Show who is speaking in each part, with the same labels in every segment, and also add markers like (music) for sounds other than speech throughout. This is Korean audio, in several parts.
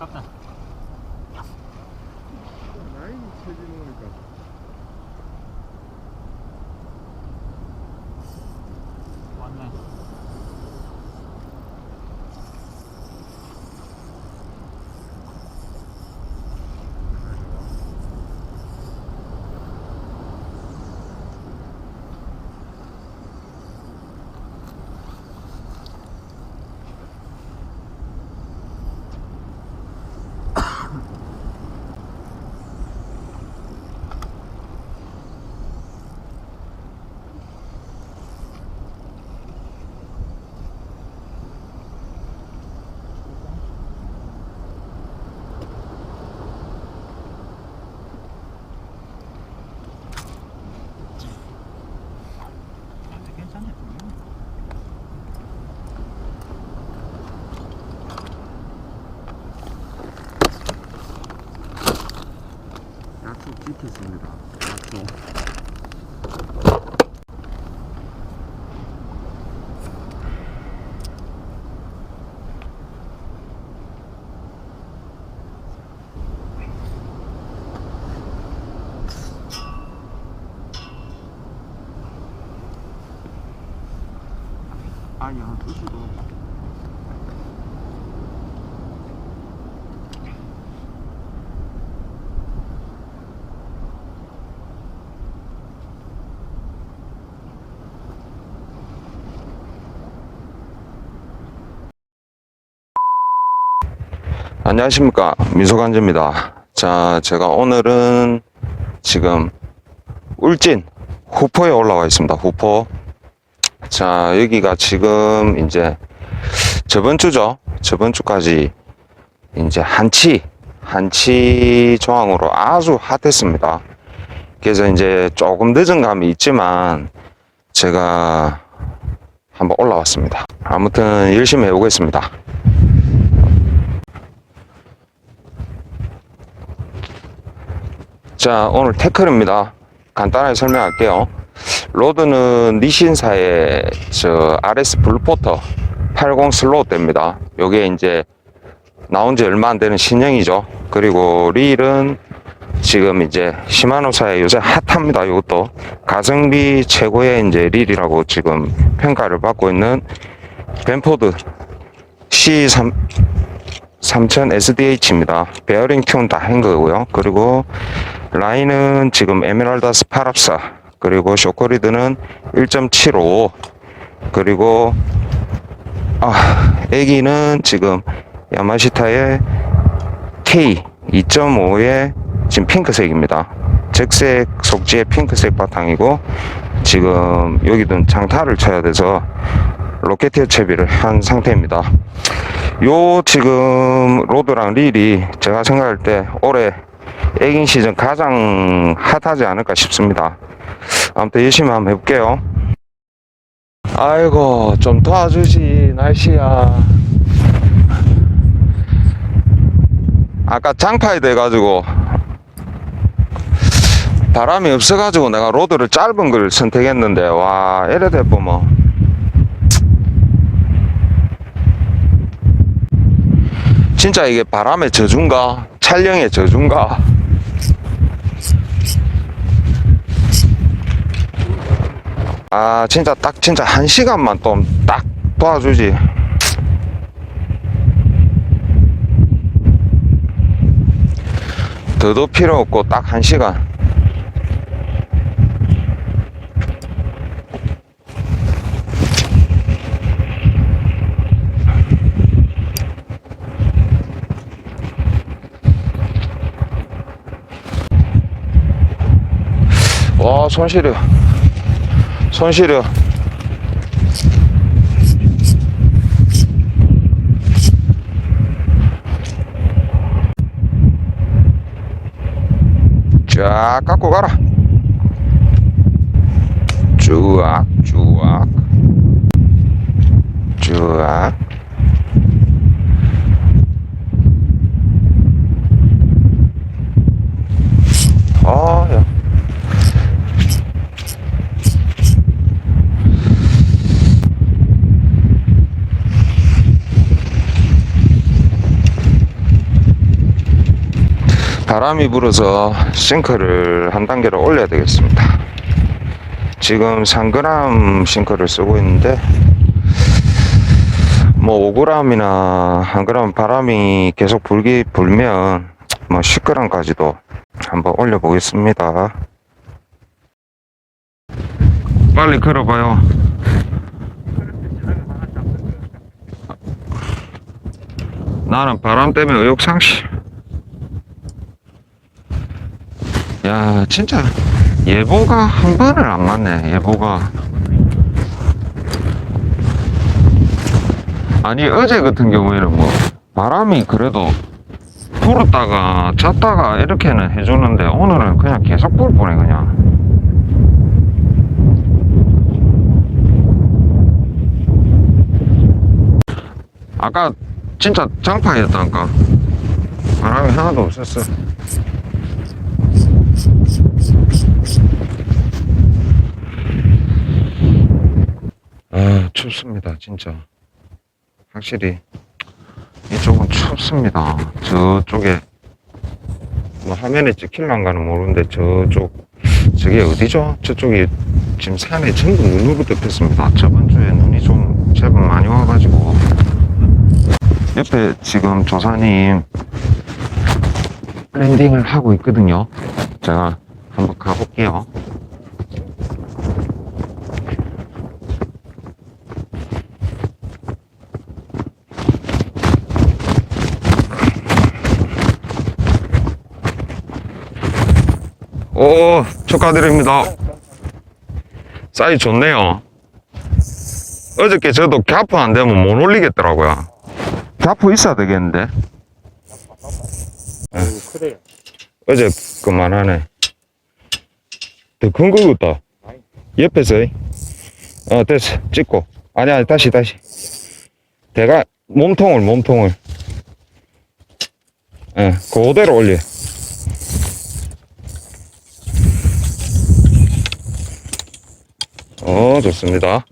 Speaker 1: 아깝다.
Speaker 2: 라인이 체지 놓으니까
Speaker 1: 왔네. 근데 괜찮네.
Speaker 2: 약속 지켰습니다. 약속 아니 한 투수도
Speaker 3: 안녕하십니까. 민소간지입니다. 자 제가 오늘은 지금 울진 후포에 올라와 있습니다. 후포. 자 여기가 지금 이제 저번 주죠? 저번 주까지 이제 한치 한치 조항으로 아주 핫했습니다. 그래서 이제 조금 늦은 감이 있지만 제가 한번 올라왔습니다. 아무튼 열심히 해보겠습니다. 자, 오늘 태클입니다. 간단하게 설명할게요. 로드는 니신사의 저 RS 블루포터 80 슬로우대입니다. 요게 이제 나온 지 얼마 안 되는 신형이죠. 그리고 릴은 지금 이제 시마노사의 요새 핫합니다. 이것도 가성비 최고의 이제 릴이라고 지금 평가를 받고 있는 벤포드 C3 3000 SDH입니다. 베어링 튠 다 한 거고요. 그리고 라인은 지금 에메랄다스 파랍사 그리고 쇼크리드는 1.75 그리고 아 애기는 지금 야마시타의 K 2.5의 지금 핑크색입니다. 적색 속지의 핑크색 바탕이고 지금 여기는 장타를 쳐야 돼서 로켓티어 채비를 한 상태입니다. 요 지금 로드랑 릴이 제가 생각할 때 올해 애긴 시즌 가장 핫하지 않을까 싶습니다. 아무튼 열심히 한번 해볼게요. 아이고 좀 도와주지 날씨야. 아까 장파에 돼가지고 바람이 없어가지고 내가 로드를 짧은 걸 선택했는데 와 이래 돼보면. 진짜 이게 바람의 저준가? 촬영의 저준가? 아 진짜 딱 진짜 한 시간만 좀 딱 도와주지. 더도 필요 없고 딱 한 시간 와 손 시려 손 시려 쫙 깎고 가라. 쭈악 쭈악 쭈악 아 야 바람이 불어서 싱크를 한 단계를 올려야 되겠습니다. 지금 3g 싱크를 쓰고 있는데 뭐 5g이나 1g 바람이 계속 불기 불면 뭐 10g까지도 한번 올려 보겠습니다. 빨리 걸어봐요. 나는 바람 때문에 의욕상실. 야, 진짜 예보가 한 번을 안 맞네. 예보가. 아니 어제 같은 경우에는 뭐 바람이 그래도 불었다가 잤다가 이렇게는 해주는데 오늘은 그냥 계속 불 보네 그냥. 아까 진짜 장파였다니까 바람이 하나도 없었어. 아, 춥습니다, 진짜. 확실히, 이쪽은 춥습니다. 저쪽에, 뭐, 화면에 찍힐란가는 모르는데, 저쪽, 저게 어디죠? 저쪽이 지금 산에 전부 눈으로 덮였습니다. 저번 주에 눈이 좀 제법 많이 와가지고. 옆에 지금 조사님 랜딩을 하고 있거든요. 제가 한번 가볼게요. 오, 축하드립니다. 사이즈 좋네요. 어저께 저도 갸프 안 되면 못 올리겠더라고요. 갸프 있어야 되겠는데?
Speaker 1: 그래요.
Speaker 3: 어제 그만하네. 더큰거 같다. 옆에서. 어, 됐어. 찍고. 아니, 아니, 다시, 다시. 대가, 몸통을, 몸통을. 예, 그대로 올려. 어, 좋습니다.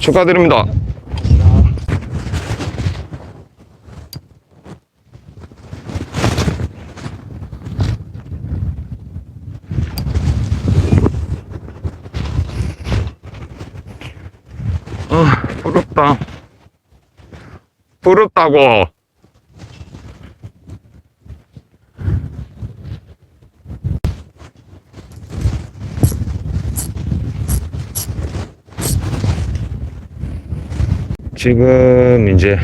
Speaker 3: 축하드립니다. 아, 부럽다. 부럽다고. 지금 이제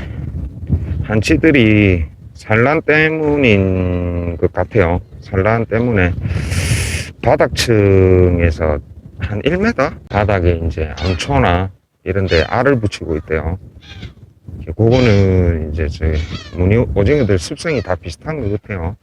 Speaker 3: 한치들이 산란 때문인 것 같아요. 산란 때문에 바닥층에서 한 1m 바닥에 이제 암초나 이런 데 알을 붙이고 있대요. 그거는 이제 저희 무늬 오징어들 습성이 다 비슷한 것 같아요.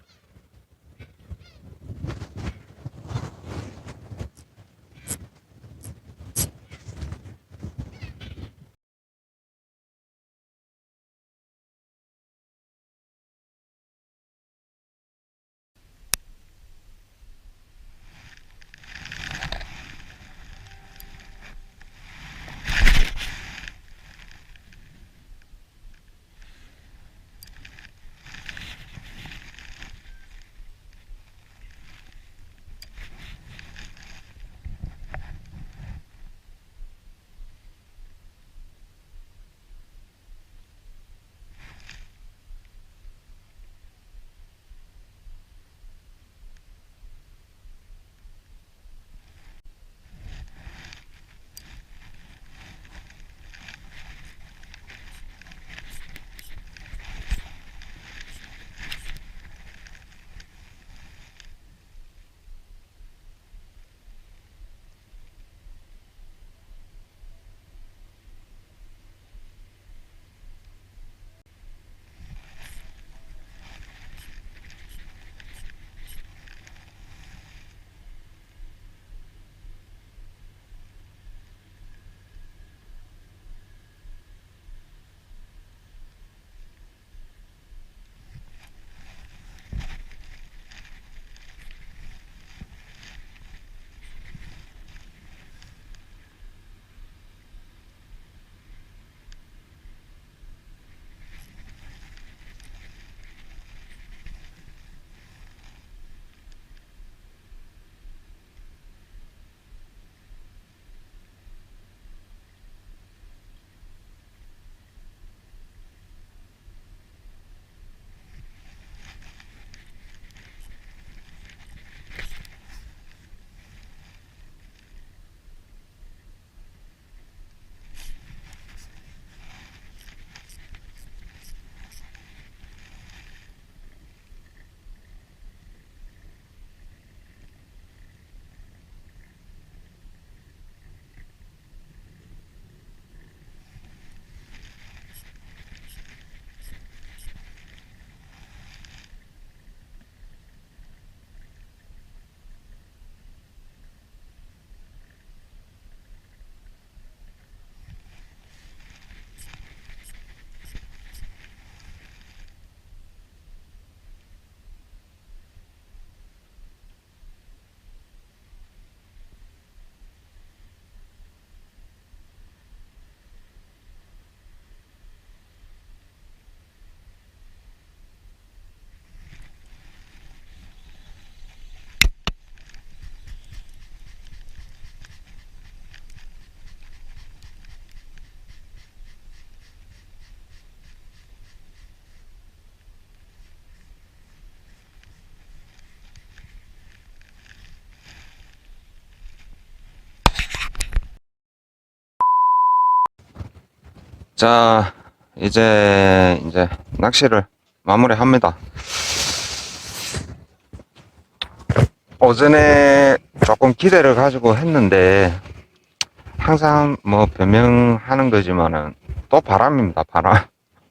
Speaker 3: 자, 이제, 이제, 낚시를 마무리합니다. 오전에 조금 기대를 가지고 했는데, 항상 뭐 변명하는 거지만은, 또 바람입니다, 바람.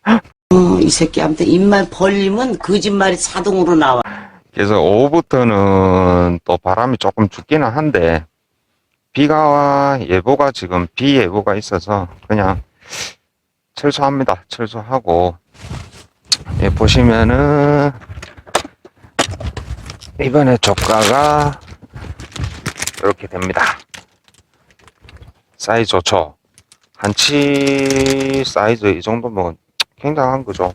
Speaker 4: 어, 이 새끼한테 입만 벌리면 거짓말이 자동으로 나와.
Speaker 3: 그래서 오후부터는 또 바람이 조금 죽기는 한데, 비가 예보가 지금 비 예보가 있어서 그냥 철수합니다. 철수하고 예, 보시면은 이번에 조가가 이렇게 됩니다. 사이즈 좋죠. 한치 사이즈 이 정도면 굉장한 거죠.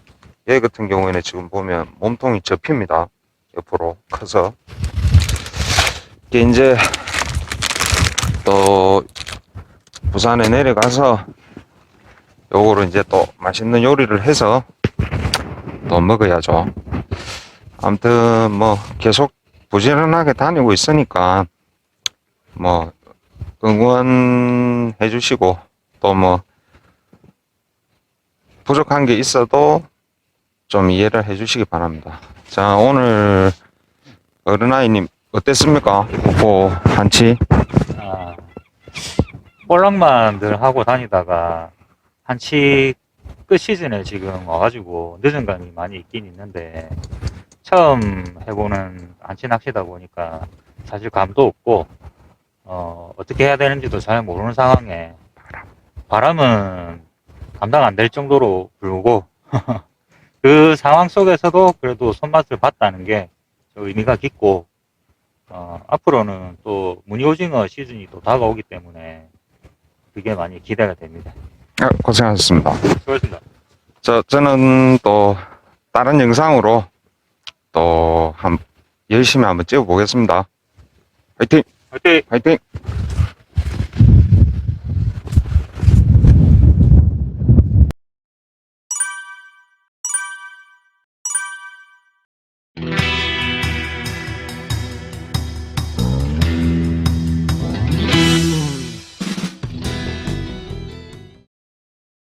Speaker 3: 얘 같은 경우에는 지금 보면 몸통이 접힙니다. 옆으로 커서 이게 이제 또 부산에 내려가서 요거를 이제 또 맛있는 요리를 해서 또 먹어야죠. 아무튼 뭐 계속 부지런하게 다니고 있으니까 뭐 응원해 주시고 또 뭐 부족한 게 있어도 좀 이해를 해 주시기 바랍니다. 자, 오늘 어른아이님 어땠습니까? 고 한치
Speaker 1: 아, 볼락만 늘 하고 다니다가 한치 끝 시즌에 지금 와가지고 늦은 감이 많이 있긴 있는데 처음 해보는 한치 낚시다 보니까 사실 감도 없고 어, 어떻게 해야 되는지도 잘 모르는 상황에 바람은 감당 안 될 정도로 불고 (laughs) 그 상황 속에서도 그래도 손맛을 봤다는 게 의미가 깊고 어, 앞으로는 또 무늬오징어 시즌이 또 다가오기 때문에 그게 많이 기대가 됩니다.
Speaker 3: 아, 고생하셨습니다.
Speaker 1: 수고하셨습니다.
Speaker 3: 저, 저는 또 다른 영상으로 또 한, 열심히 한번 찍어보겠습니다. 화이팅!
Speaker 1: 화이팅!
Speaker 3: 화이팅!